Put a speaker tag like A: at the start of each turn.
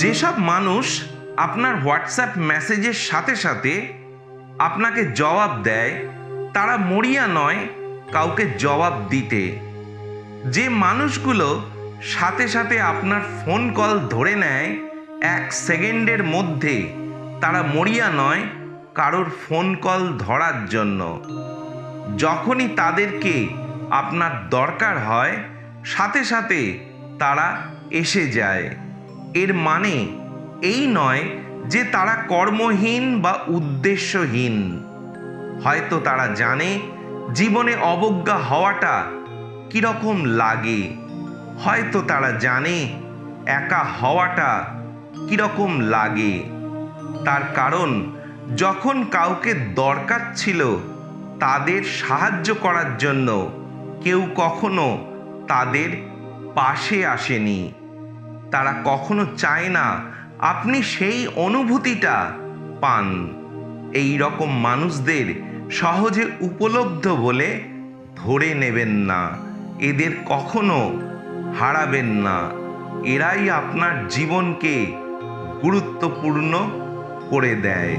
A: যেসব মানুষ আপনার হোয়াটসঅ্যাপ মেসেজের সাথে সাথে আপনাকে জবাব দেয়, তারা মরিয়া নয়, কাউকে জবাব দিতে। যে মানুষগুলো সাথে সাথে আপনার ফোন কল ধরে নেয়, এক সেকেন্ডের মধ্যে তারা মরিয়া নয়, কারোর ফোন কল ধরার জন্য। যখনই তাদেরকে আপনার দরকার হয়, সাথে সাথে তারা এসে যায়। এর মানে এই নয় যে তারা কর্মহীন বা উদ্দেশ্যহীন। হয়তো তারা জানে জীবনে অবজ্ঞা হওয়াটা কীরকম লাগে। হয়তো তারা জানে একা হওয়াটা কীরকম লাগে। তার কারণ, যখন কাউকে দরকার ছিল তাদের সাহায্য করার জন্য, কেউ কখনো তাদের পাশে আসেনি। তারা কখনো চায় না, আপনি সেই অনুভূতিটা পান। এই রকম মানুষদের সহজে উপলব্ধ বলে ধরে নেবেন না, এদের কখনো হারাবেন না। এরাই আপনার জীবনকে গুরুত্বপূর্ণ করে দেয়।